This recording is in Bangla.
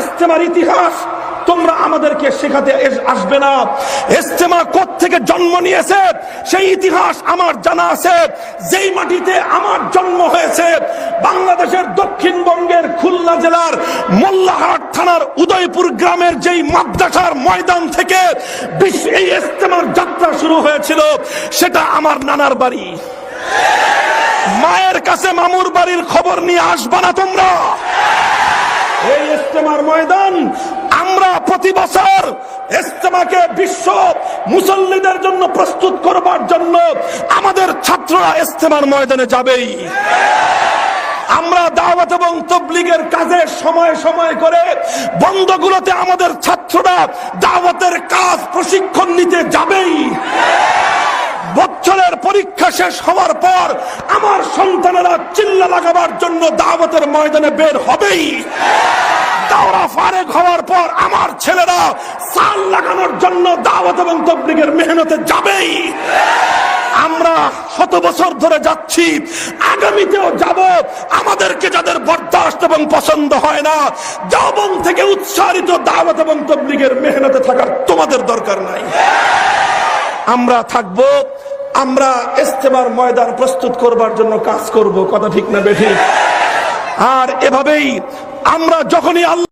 ইস্তেমার ইতিহাস, তোমরা আমাদেরকে শেখাতে আসবে না। ইস্তেমা থেকে জন্ম নিয়েছে, সেই ইতিহাস আমার জানা আছে। যেই মাটিতে আমার জন্ম হয়েছে, বাংলাদেশের দক্ষিণবঙ্গের খুলনা জেলার মোল্লাহাট থানার উদয়পুর গ্রামের যেই মাদ্রাসার ময়দান থেকে এই ইস্তেমার যাত্রা শুরু হয়েছিল, সেটা আমার নানার বাড়ি। মায়ের কাছে মামুর বাড়ির খবর নিয়ে আসবা না তোমরা। ইস্তেমার ময়দান, আমরা প্রতি বছর ইস্তেমাকে বিশ্ব মুসল্লিদের জন্য প্রস্তুত করবার জন্য আমাদের ছাত্ররা ইস্তেমার ময়দানে যাবেই। আমরা দাওয়াত এবং তবলিগের কাজে সময় সময় করে বন্ধগুলোতে আমাদের ছাত্ররা দাওয়াতের কাজ প্রশিক্ষণ নিতে যাবেই। বছরের পরীক্ষা শেষ হওয়ার পর আমার সন্তানেরা চিল্লা লাগাবার জন্য দাওয়াতের ময়দানে বের হবেই। ফারেক হওয়ার পর আমার ছেলেরা সাল লাগানোর জন্য দাওয়াত এবং তবলিগের মেহনতে যাবেই। আমরা শত বছর ধরে যাচ্ছি, আগামীতেও যাব। আমাদেরকে যাদের বরদাস্ত এবং পছন্দ হয় না থেকে দাওয়াত এবং তবলিগের মেহনতে থাকার তোমাদের দরকার নাই। আমরা থাকব, আমরা ইস্তেমার ময়দান প্রস্তুত করবার জন্য কাজ করব, কথা ঠিক না বেঠিক? আর এভাবেই আমরা যখনই আল্লাহ